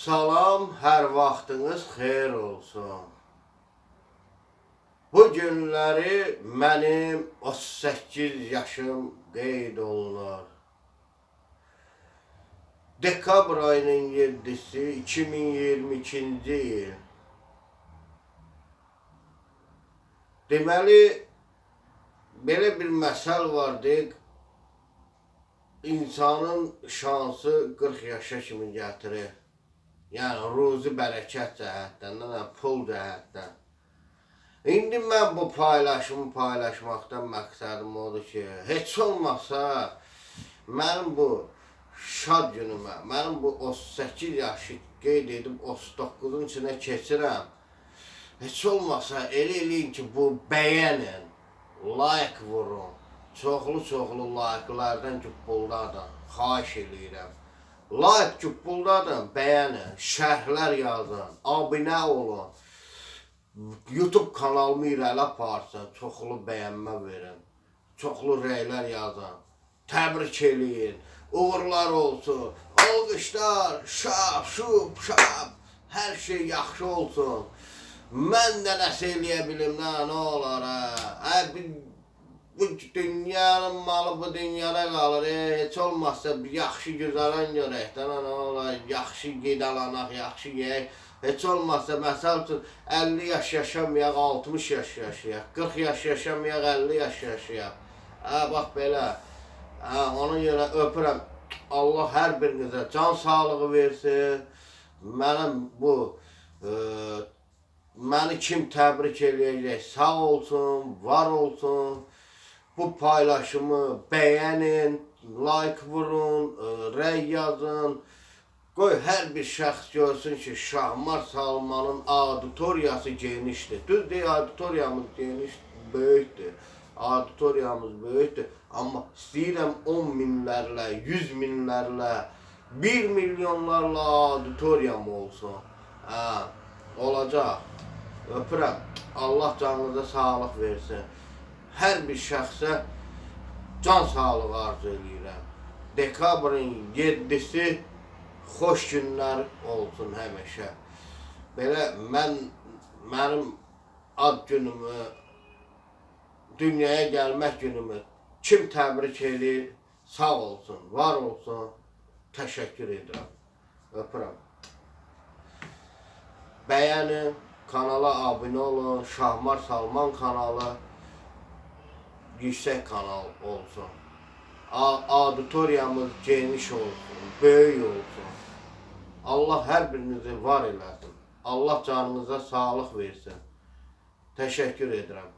Salam, hər vaxtınız xeyir olsun. Bu günləri mənim 38 yaşım qeyd olunur. Dekabr ayının 7-si 2022-ci il. Deməli, belə bir məsəl var deyək, insanın şansı 40 yaşa kimi gətirir. Yəni ruzi bərəkət cəhətdən, nə pul cəhətdən. İndi mən bu paylaşımı paylaşmaqdan məqsədim odur ki, heç olmasa mənim bu şad günümə, mənim bu 38 yaşı qeyd edib 39-un içinə keçirəm. Heç olmasa elə eləyin ki, bu bəyənin, like vurun. Çoxlu-çoxlu like-lardan cübbuldadan xahiş eləyirəm. Like cübbuldadan bəyənin, şərhlər yazın, abunə olun. YouTube kanalımı irəli aparsın, çoxlu bəyənmə verin. Çoxlu rəylər yazın. Təbrik eləyin. Uğurlar olsun. Alqışlar, şap, şup, şap. Hər şey yaxşı olsun. Mən də nəsə eləyə bilim, nə, nə olar, hə? Hə, bu dünyanın malı bu dünyada qalır. E, heç olmazsa bir yaxşı güzaran görək də, nə olar, yaxşı qidalanaq, yaxşı yeyək. Heç olmazsa məsəl üçün 50 yaş yaşamayaq, 60 yaş yaşayaq, 40 yaş yaşamayaq, 50 yaş yaşayaq. Hə, bax belə. Hə, ona görə öpürəm. Allah hər birinizə can sağlığı versin. Mənim bu e, məni kim təbrik eləyəcək, sağ olsun, var olsun. Bu paylaşımı bəyənin, like vurun, e, rəy yazın. Qoy hər bir şəxs görsün ki, Şahmar Salmanın auditoriyası genişdir. Düz deyil, auditoriyamız geniş, böyükdür. Auditoriyamız böyükdür. Amma istəyirəm 10 minlərlə, 100 minlərlə, 1 milyonlarla auditoriyam olsun. Hə, olacaq. Öpürəm. Allah canınıza sağlıq versin. Hər bir şəxsə can sağlığı arzu edirəm. Dekabrın 7-si xoş günlər olsun həmişə. Belə mən mənim ad günümü, dünyaya gəlmək günümü kim təbrik edir, sağ olsun, var olsun, təşəkkür edirəm. Öpürəm. Bəyənin, kanala abunə olun, Şahmar Salman kanalı yüksək kanal olsun. A- auditoriyamız geniş olsun, böyük olsun. Allah hər birinizi var eləsin. Allah canınıza sağlıq versin. Təşəkkür edirəm.